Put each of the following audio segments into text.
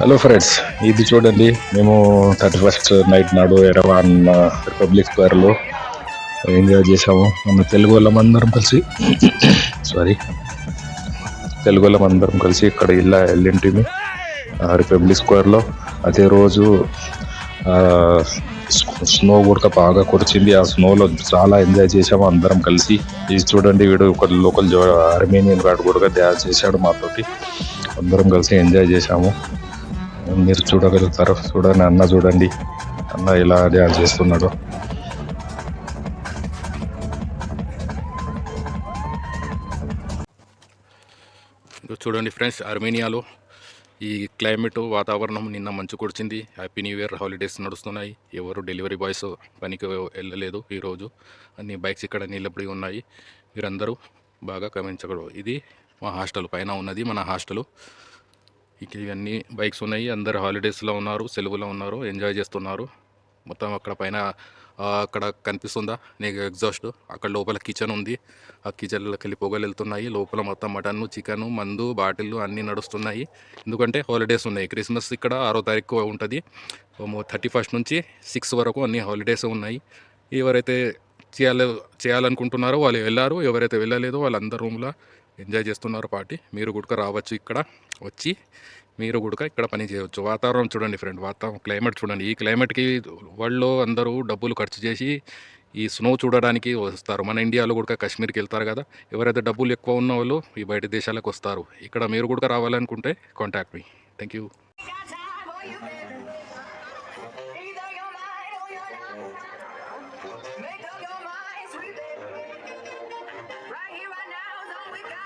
Hello friends ఇది చూడండి. మేము థర్టీ ఫస్ట్ నైట్ నాడు ఎరవాన్ రిపబ్లిక్ స్క్వేర్లో ఎంజాయ్ చేసాము మన తెలుగు వాళ్ళం అందరం కలిసి. సారీ తెలుగు వాళ్ళం అందరం కలిసి ఇక్కడ ఇలా వెళ్ళింటిమి. ఆ రిపబ్లిక్ స్క్వేర్లో అదే రోజు స్నో కూడా బాగా కురిచింది. ఆ స్నోలో చాలా ఎంజాయ్ చేసాము అందరం కలిసి. ఇది చూడండి వీడు ఒక లోకల్ అర్మేనియన్ గాడు కూడా డ్యాన్స్ చేశాడు మాతోటి. అందరం కలిసి ఎంజాయ్ చేసాము మీరు చూడగలుగుతారు చూడండి అన్న చూడండి. అన్న ఎలా డ్యాన్స్ చేస్తున్నాడు. చూడండి ఫ్రెండ్స్ అర్మేనియాలో ఈ క్లైమేట్ వాతావరణం నిన్న మంచు కుడిచింది. హ్యాపీ న్యూ ఇయర్ హాలిడేస్ నడుస్తున్నాయి. ఎవరు డెలివరీ బాయ్స్ పనికి వెళ్ళలేదు ఈరోజు. అన్ని బైక్స్ ఇక్కడ నిలబడి ఉన్నాయి. మీరందరూ బాగా గమనించకూడదు. ఇది మా హాస్టల్ పైన ఉన్నది మన హాస్టల్ ఇక ఇవన్నీ బైక్స్ ఉన్నాయి. అందరు హాలిడేస్లో ఉన్నారు సెలవులో ఉన్నారు ఎంజాయ్ చేస్తున్నారు. మొత్తం అక్కడ పైన అక్కడ కనిపిస్తుందా? నీకు ఎగ్జాస్ట్. అక్కడ లోపల కిచెన్ ఉంది. ఆ కిచెన్లోకి వెళ్ళి పొగలు వెళ్తున్నాయి లోపల మొత్తం మటన్ చికెన్ మందు బాటిల్ అన్నీ నడుస్తున్నాయి. ఎందుకంటే హాలిడేస్ ఉన్నాయి. క్రిస్మస్ ఇక్కడ ఆరో తారీఖు ఉంటుంది. థర్టీ ఫస్ట్ నుంచి సిక్స్ వరకు అన్ని హాలిడేస్ ఉన్నాయి. ఎవరైతే చేయాలి చేయాలనుకుంటున్నారో వాళ్ళు వెళ్ళారు. ఎవరైతే వెళ్ళలేదో వాళ్ళందరూ రూమ్లో ఎంజాయ్ చేస్తున్నారు పార్టీ. మీరు గుడక రావచ్చు ఇక్కడ వచ్చి మీరు గుడక ఇక్కడ పని చేయవచ్చు. వాతావరణం చూడండి ఫ్రెండ్ వాతావరణం క్లైమేట్ చూడండి. ఈ క్లైమేట్కి వరల్డ్లో అందరూ డబ్బులు ఖర్చు చేసి ఈ స్నో చూడడానికి వస్తారు. మన ఇండియాలో కూడా కాశ్మీర్కి వెళ్తారు కదా ఎవరైతే డబ్బులు ఎక్కువ ఉన్న వాళ్ళు ఈ బయట దేశాలకు వస్తారు. ఇక్కడ మీరు కూడా రావాలనుకుంటే contact me thank you Make up your mind, sweet baby.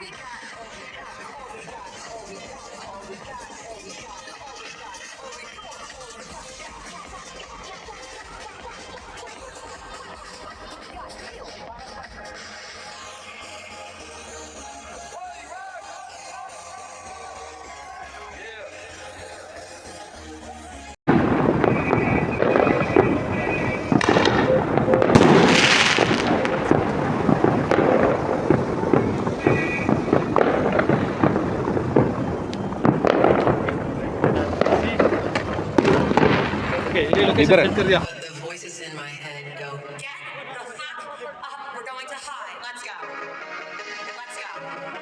All we got, all we got, all we got, all we got, all we got, all we got, okay ಇಡೀ ಲೊಕೇಶನ್ ಕಳ್ಸಿದ್ಯಾ Let's go.